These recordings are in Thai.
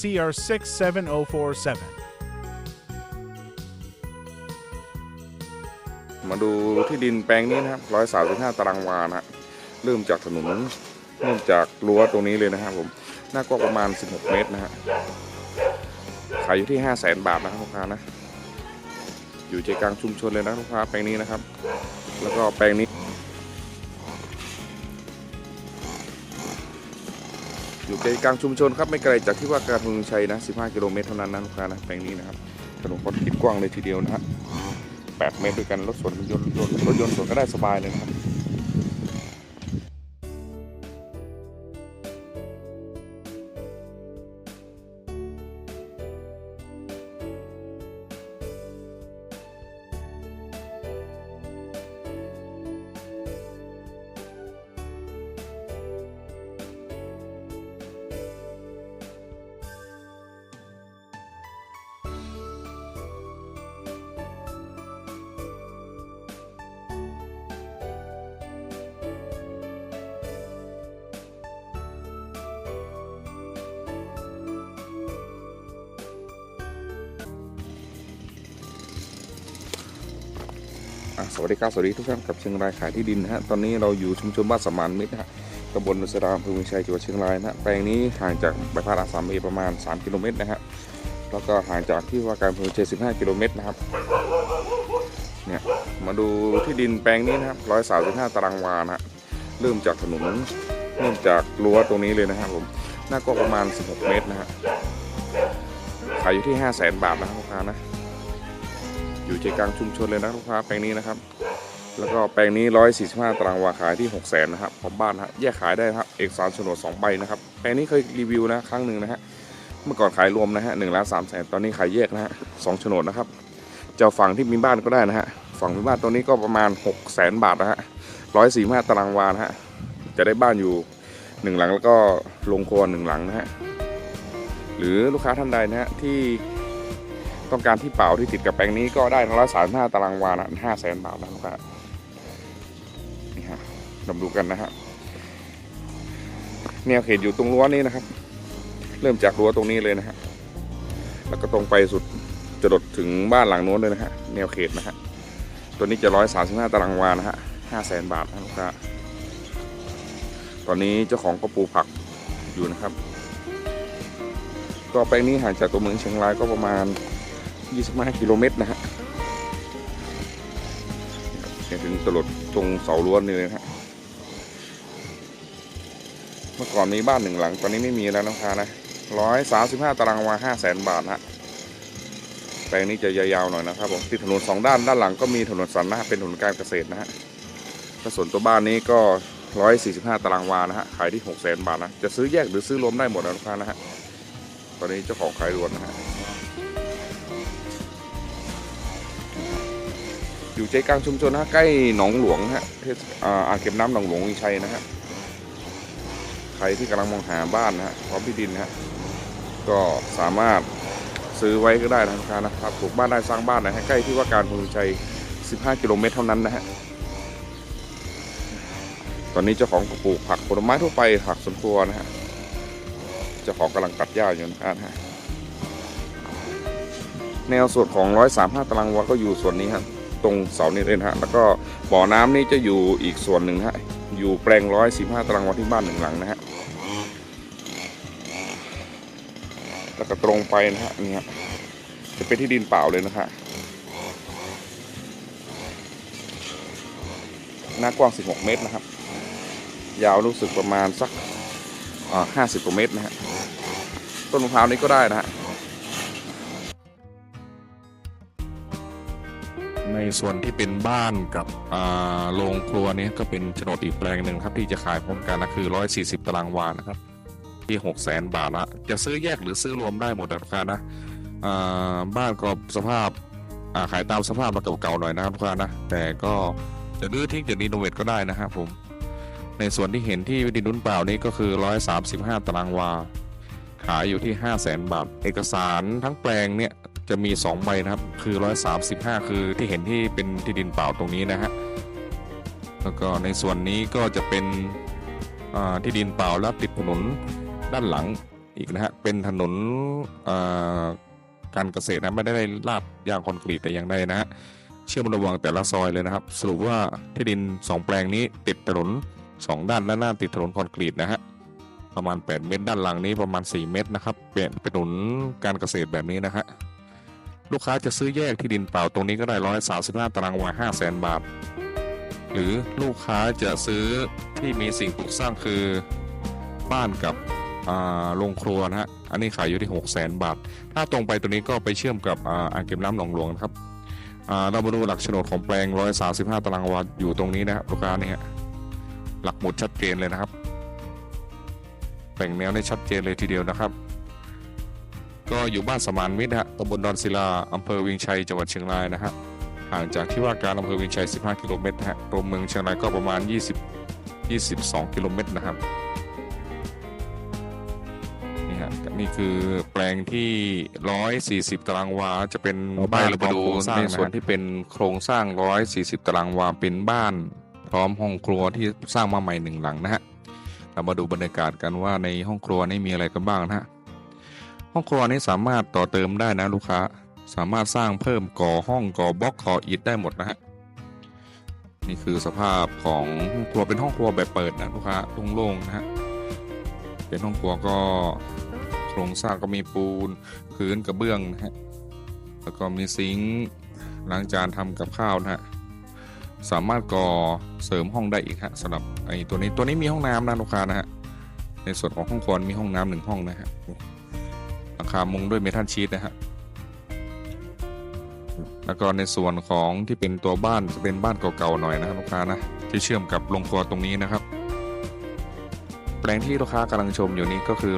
CR67047. มาดูที่ดินแปลงนี้นะครับร้อยสามสิบห้าตารางวานะฮะเริ่มจากถนนเริ่มจากรั้วตรงนี้เลยนะครับผมหน้ากว้างประมาณ 16 เมตรนะฮะขายอยู่ที่ 5 0 0แสนบาทนะครับลูกค้านะ อยู่ใจกลางชุมชนเลยนะลูกค้าแปลงนี้นะครับ แล้วก็แปลงนี้ อยู่ใจกลางชุมชนครับไม่ไกลจากที่ว่าการพงชัยนะ 15 กิโลเมตรเท่านั้นนะลูกค้านะแปลงนี้นะครับถนนคอนกรีตกว้างเลยทีเดียวนะฮะ8เมตรด้วยกันรถสวนยนต์รถรถยนต์สวนก็ได้สบายเลยนะครับ สวัสดีครับสวัสดีทุกท่านกับเชียงรายขายที่ดินนะฮะตอนนี้เราอยู่ชุมชนบ้านสมานมิตรนะฮะตำบลนุสรามอำเภอเมืองชัยจังหวัดเชียงรายนะฮะแปลงนี้ห่างจากบพาสอาสามเอประมาณ 3 กิโลเมตรนะฮะแล้วก็ห่างจากที่ว่าการอำเภอเมืองชัย15 กิโลเมตรนะครับเนี่ยมาดูที่ดินแปลงนี้นะครับร้อยสามสิบห้าตารางวานะฮะเริ่มจากถนนเริ่มจากรั้วตรงนี้เลยนะครับผมหน้ากว้างประมาณ 16 เมตรนะฮะขายอยู่ที่ 5 0 0แสนบาทนะครับลูกค้านะ อยู่ใจกลางชุมชนเลยนะลูกค้าแปลงนี้นะครับ แล้วก็แปลงนี้ 145 ตารางวาขายที่ 6 0 0 0 0นะครับพร้อมบ้านนะฮะแยกขายได้ครับเอกสารโฉนด2ใบนะครับแปลงนี้เคยรีวิวนะครั้งหนึ่งนะฮะเมื่อก่อนขายรวมนะฮะหนึ่งล้านสามแสนตอนนี้ขายแยกนะฮะสองโฉนดนะครับเจ้าฝั่งที่มีบ้านก็ได้นะฮะฝั่งมีบ้านตัวนี้ก็ประมาณ6 0 0 0 0 0บาทนะฮะ145ตารางวานะฮะจะได้บ้านอยู่หนึ่งหลังแล้วก็โรงครัวหนึ่งหลังนะฮะหรือลูกค้าท่านใดนะฮะที่ ต้องการที่เปล่าที่ติดกับแปลงนี้ก็ได้ร้อยสามห้าตารางวานะห้าแสนบาทนะลูกค้านี่ฮะลองดูกันนะฮะแนวเขตอยู่ตรงรั้วนี้นะครับ เริ่มจากรั้วตรงนี้เลยนะฮะแล้วก็ตรงไปสุดจะดดถึงบ้านหลังโน้นเลยนะฮะแนวเขตนะฮะตัวนี้จะร้อยสามสิบห้าตารางวานะฮะห้าแสนบาทนะลูกค้าตอนนี้เจ้าของก็ปลูกผักอยู่นะครับ ก็แปลงนี้ห่างจากตัวเมืองเชียงรายก็ประมาณ 25 กิโลเมตรนะฮะเนี่ยถึงตลดตรงเสาล้วนนี่เลยนะฮะเมื่อก่อนมีบ้านหนึ่งหลัง ตอนนี้ไม่มีแล้วนะคะนะร้อยสามสิบห้าตารางวาห้าแสนบาทฮะแปลงนี้จะยาวๆหน่อยนะครับผมติดถนนสองด้านด้านหลังก็มีถนนสันนะเป็นถนนการเกษตรนะฮะถ้าส่วนตัวบ้านนี้ก็ร้อยสี่สิบห้าตารางวานะฮะขายที่หกแสนบาทนะจะซื้อแยกหรือซื้อรวมได้หมดนะลูกค้านะฮะตอนนี้เจ้าของขายรวนนะฮะ อยู่ใจกลางชุมชนฮะใกล้หนองหลวงฮะเทศอ่างเก็บน้ำหนองหลวงวิชัยนะฮะใครที่กำลังมองหาบ้านนะฮะพร้อมที่ดินนะฮะก็สามารถซื้อไว้ก็ได้นะครับนะครับปลูกบ้านได้สร้างบ้านนะฮะใกล้ที่ว่าการพงชัย 15 กิโลเมตรเท่านั้นนะฮะตอนนี้เจ้าของก็ปลูกผักผลไม้ทั่วไปผักสวนครัวนะฮะเจ้าของกำลังตัดหญ้าอยู่นะฮะแนวส่วนของ 135 ตารางวาก็อยู่ส่วนนี้ครับ ตรงเสานี้เลยนะฮะแล้วก็บ่อน้ำนี่จะอยู่อีกส่วนหนึ่งฮะอยู่แปลง115ตารางวาที่บ้านหนึ่งหลังนะฮะแล้วก็ตรงไปนะฮะนี่ฮะจะเป็นที่ดินเปล่าเลยนะฮะหน้ากว้าง 16 เมตรนะครับ ยาวรู้สึกประมาณสักอ่า50 กว่าเมตรนะฮะ ต้นมะพร้าวนี้ก็ได้นะฮะ ในส่วนที่เป็นบ้านกับโรงครัวนี้ก็เป็นโฉนดอีกแปลงหนึ่งครับที่จะขายพร้อมกันนะคือ 140 ตารางวานะครับที่6 0แสนบาทละจะซื้อแยกหรือซื้อรวมได้หมดนะลูกค้านะาบ้านก็สภาพาขายตามสภาพมาเก่าๆหน่อยนะครับลูกค้านะแต่ก็จะรื้อทิ้งจะรีโนเวทก็ได้นะครับผม ในส่วนที่เห็นที่ดินนุ่นเปล่านี้ก็คือ 135 ตารางวา ขายอยู่ที่ 5 0 0แสนบาท เอกสารทั้งแปลงเนี่ย จะมี 2 ใบนะครับ คือ 135 คือที่เห็นที่เป็นที่ดินเปล่าตรงนี้นะฮะ แล้วก็ในส่วนนี้ก็จะเป็นที่ดินเปล่าแล้วติดถนนด้านหลังอีกนะฮะ เป็นถนนการเกษตรนะไม่ได้ลาดยางคอนกรีตแต่อย่างใดนะฮะ เชื่อมระหว่างแต่ละซอยเลยนะครับ สรุปว่าที่ดินสองแปลงนี้ติดถนนสองด้านด้านหน้าติดถนนคอนกรีตนะฮะประมาณ 8 เมตร ด้านหลังนี้ประมาณ 4 เมตรนะครับ เปลี่ยนเป็นถนนการเกษตรแบบนี้นะฮะ ลูกค้าจะซื้อแยกที่ดินเปล่าตรงนี้ก็ได้ร้อยสาสิบห้าตารางวาห้าแสนบาท หรือลูกค้าจะซื้อที่มีสิ่งปลูกสร้างคือบ้านกับอ่าโรงครัวนะฮะ อันนี้ขายอยู่ที่ 6 0 0 0 0 บาท ถ้าตรงไปตัวนี้ก็ไปเชื่อมกับอ่าอ่างเก็บน้ำหนองหลวงนะครับอ่าเรามาดูหลักโฉนดของแปลง 135 ตารางวาอยู่ตรงนี้นะครับลูกค้านี่ฮะ หลักหมุดชัดเจนเลยนะครับ แบ่งแนวได้ชัดเจนเลยทีเดียวนะครับ ก็อยู่บ้านสมานมิตรฮะตำบลดอนศิลาอำเภอเวิงชัยจังหวัดเชียงรายนะฮะห่างจากที่ว่าการอำเภอเวียงชัย 15 กิโลเมตรนะฮะตัวเมืองเชียงรายก็ประมาณ 20 22 กิโลเมตรนะครับนี่ฮะนี่คือแปลงที่ 140 ตารางวาจะเป็นบ้านพร้อมโครงสร้างในส่วนที่เป็นโครงสร้าง 140 ตารางวาเป็นบ้าน พร้อมห้องครัวที่สร้างมาใหม่หนึ่งหลังนะฮะเรามาดูบรรยากาศกันว่าในห้องครัวนี่มีอะไรกันบ้างนะฮะ ห้องครัวนี้สามารถต่อเติมได้นะลูกค้า สามารถสร้างเพิ่มก่อห้องก่อบล็อกก่ออิฐได้หมดนะฮะนี่คือสภาพของห้องครัวเป็นห้องครัวแบบเปิดนะลูกค้าโล่งๆนะฮะเป็นห้องครัวก็โครงสร้างก็มีปูนพื้นกระเบื้องนะฮะแล้วก็มีซิงค์ล้างจานทำกับข้าวนะฮะสามารถก่อเสริมห้องได้อีกฮะสำหรับไอ้ตัวนี้ตัวนี้มีห้องน้ำนะลูกค้านะฮะในส่วนของห้องครัวมีห้องน้ำหนึ่งห้องนะฮะ หลังคามุงด้วยเมทัลชีตนะฮะแล้วก็ในส่วนของที่เป็นตัวบ้านจะเป็นบ้านเก่าๆหน่อยนะครับลูกค้านะที่เชื่อมกับโรงครัวตรงนี้นะครับ แปลงที่ลูกค้ากำลังชมอยู่นี้ก็คือ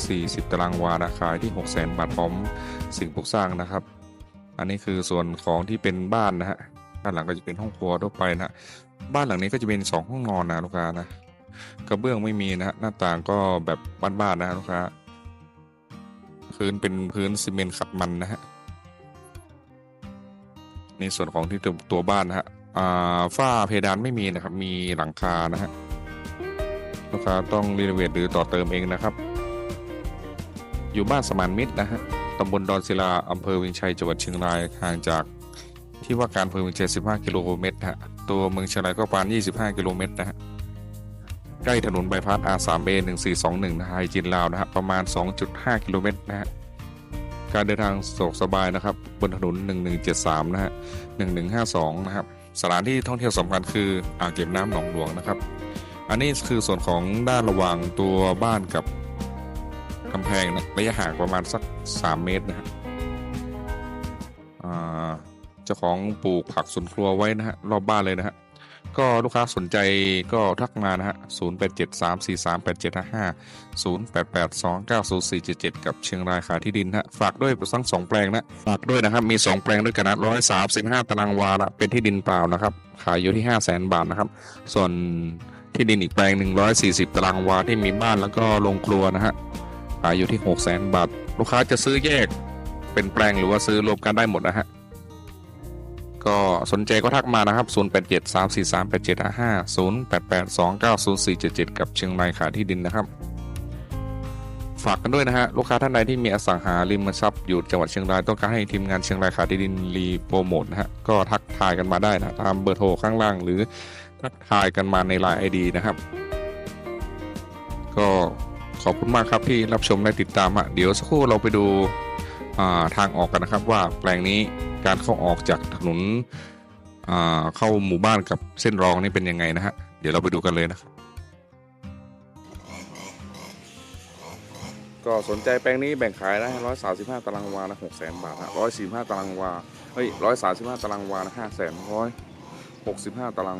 140 ตารางวานะขายที่ 6 0 0 0 0 0บาทพร้อมสิ่งปลูกสร้างนะครับ อันนี้คือส่วนของที่เป็นบ้านนะฮะด้านหลังก็จะเป็นห้องครัวทั่วไปนะฮะบ้านหลังนี้ก็จะเป็น 2 ห้องนอนนะลูกค้านะกระเบื้องไม่มีนะฮะหน้าต่างก็แบบบ้านๆนะฮะลูกค้า พื้นเป็นพื้นซีเมนต์ขัดมันนะฮะในส่วนของที่ตัวตัวบ้านนะฮะอ่าฝ้าเพดานไม่มีนะครับ มีหลังคานะฮะลูกค้าต้องรีโนเวทหรือต่อเติมเองนะครับ อยู่บ้านสมานมิตรนะฮะตำบลดอนศิลาอำเภอเวียงชัยจังหวัดเชียงรายห่างจากที่ว่าการอำเภอเวียงชัย15 กิโลเมตรฮะตัวเมืองเชียงรายก็ประมาณ 25 กิโลเมตรนะฮะ ใกล้ถนนบายพาส R3A 1421นะฮะไฮจินลาวนะฮะประมาณ 2.5 กิโลเมตรนะฮะการเดินทางสะดวกสบายนะครับ บนถนน 1173 นะฮะ 1152 นะครับ สถานที่ท่องเที่ยวสำคัญคืออ่างเก็บน้ำหนองหลวงนะครับ อันนี้คือส่วนของด้านระหว่างตัวบ้านกับกำแพงนะระยะห่างประมาณสัก 3 เมตรนะฮะเจ้าของปลูกผักสวนครัวไว้นะฮะรอบบ้านเลยนะฮะ ก็ลูกค้าสนใจก็ทักมานะฮะ 0873438755 088290477 กับเชียงรายขายที่ดินฮะ ฝากด้วยทั้งสองแปลงนะ ฝากด้วยนะครับ มี 2 แปลงด้วยกันนะ135ตารางวาละเป็นที่ดินเปล่านะครับ ขายอยู่ที่ 5 0 0 0 0 0บาทนะครับ ส่วนที่ดินอีกแปลงหนึ่ง140ตารางวาที่มีบ้านแล้วก็โรงครัวนะฮะ ขายอยู่ที่ 6 0 0 0 0 0บาท ลูกค้าจะซื้อแยกเป็นแปลงหรือว่าซื้อรวมกันได้หมดนะฮะ ก็สนใจก็ทักมานะครับ 0873438755 0882904477 กับเชียงรายขายที่ดินนะครับ ฝากกันด้วยนะฮะ ลูกค้าท่านใดที่มีอสังหาริมทรัพย์อยู่จังหวัดเชียงรายต้องการให้ทีมงานเชียงรายขายที่ดินรีโปรโมทนะฮะ ก็ทักทายกันมาได้นะตามเบอร์โทรข้างล่าง หรือทักทายกันมาในไลน์ไอดีนะครับ ก็ขอบคุณมากครับที่รับชมและติดตามอะเดี๋ยวสักครู่เราไปดูทางออกกันนะครับว่าแปลงนี้ การเข้าออกจากถนนเข้าหมู่บ้านกับเส้นรองนี่เป็นยังไงนะฮะ เดี๋ยวเราไปดูกันเลยนะครับ ก็สนใจแปลงนี้แบ่งขายได้ร้อยสาสิบห้าตารางวานะหกแสนบาทฮะร้อยสี่ห้าตารางวา เฮ้ยร้อยสาสิบห้าตารางวานะห้าแสนร้อยหกสิบห้าตาราง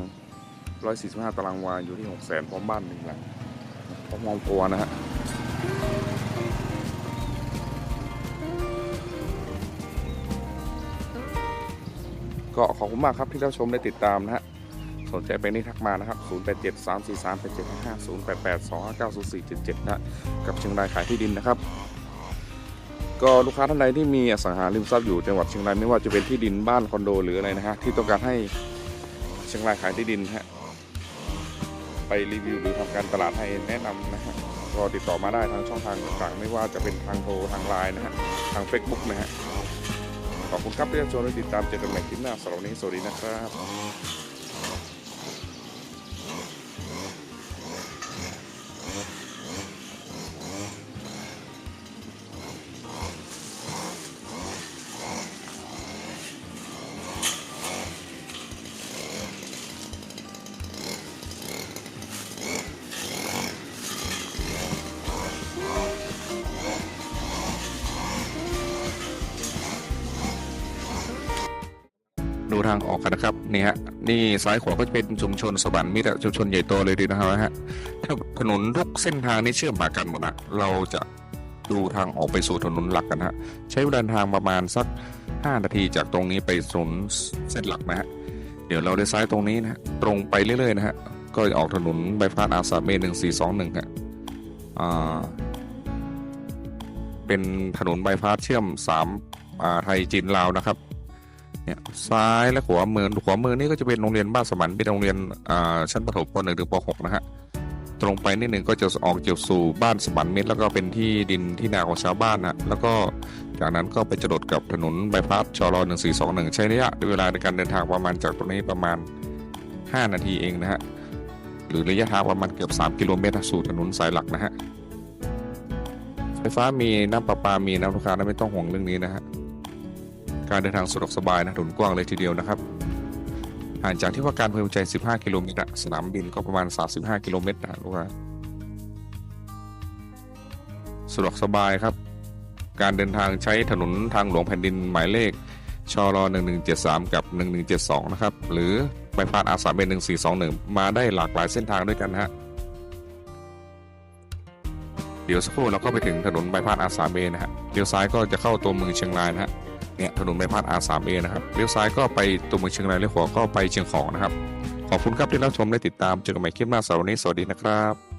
ร้อยสี่สิบห้าตารางวาอยู่ที่หกแสนพร้อมบ้านหนึ่งหลังพร้อมมองตัวนะฮะ ก็ขอบคุณมากครับที่รับชมและติดตามนะฮะสนใจไปนี่ทักมานะครับ 0 8 7 3 4 3 8 7 5 5 0 8 8 2 5 9 0 4 7 7 นะกับเชียงรายขายที่ดินนะครับ ก็ลูกค้าท่านใดที่มีอสังหาริมทรัพย์อยู่จังหวัดเชียงรายไม่ว่าจะเป็นที่ดินบ้านคอนโดหรืออะไรนะฮะที่ต้องการให้เชียงรายขายที่ดินฮะไปรีวิวหรือทำการตลาดให้แนะนำนะฮะก็ติดต่อมาได้ทางช่องทางต่างๆ ไม่ว่าจะเป็นทางโทรทางไลน์นะฮะทาง Facebook นะฮะ ขอบคุณครับที่รับชมและติดตามเจอกันใหม่คลิปหน้าสำหรับวันนี้สวัสดีนะครับ ทางออกกันนะครับนี่ฮะนี่ซ้ายขวาก็จะเป็นชุมชนสวรรค์มิตรชุมชนใหญ่โตเลยดีนะครับฮะถ้าถนนทุกเส้นทางนี่เชื่อมมากันหมดนะเราจะดูทางออกไปสู่ถนนหลักกันฮะใช้เวลาทางประมาณสัก 5 นาทีจากตรงนี้ไปถนนเส้นหลักนะฮะเดี๋ยวเราได้ซ้ายตรงนี้นะฮะตรงไปเรื่อยๆนะฮะก็จะออกถนนใบพัดอาสาเมหนึ่งสี่สองหนึ่งฮะอ่าเป็นถนนใบพัดเชื่อมสามอ่าไทยจีนลาวนะครับ เนี่ยซ้ายและขวามือขวามือนี่ก็จะเป็นโรงเรียนบ้านสมันเป็นโรงเรียนชั้นประถมป .1 ถึงป .6 นะฮะตรงไปนิดหนึ่งก็จะออกเกี่ยวสู่บ้านสมันมิตรแล้วก็เป็นที่ดินที่นาของชาวบ้านนะแล้วก็จากนั้นก็ไปจรดกับถนนบายพาสชล1421 ใช้ระยะเวลาในการเดินทางประมาณจากตรงนี้ประมาณ 5 นาทีเองนะฮะหรือระยะทางประมาณเกือบ 3 กิโลเมตรสู่ถนนสายหลักนะฮะไฟฟ้ามีน้ำประปามีน้ำลูกคาไม่ต้องห่วงเรื่องนี้นะฮะ การเดินทางสะดวกสบายนะถนนกว้างเลยทีเดียวนะครับห่างจากที่ว่าการเพิ่มใจ 15 กิโลเมตรสนามบินก็ประมาณ 35 กิโลเมตรนะลูกค้าสะดวกสบายครับ การเดินทางใช้ถนนทางหลวงแผ่นดินหมายเลขชล1173 กับ 1172 นะครับ หรือไปพาดอาสาเบน1421 มาได้หลากหลายเส้นทางด้วยกันฮะเดี๋ยวสักครู่เราก็ไปถึงถนนใบพาดอาสาเบนะฮะเดี๋ยวซ้ายก็จะเข้าตัวเมืองเชียงรายนะฮะ เนี่ยถนนใบพัด R3A นะครับเลี้ยวซ้ายก็ไปตัวเมืองเชียงรายเลี้ยวขวาก็ไปเชียงของนะครับ ขอบคุณครับที่รับชมและติดตามเจอกันใหม่คลิปหน้าสำหรับวันนี้สวัสดีนะครับ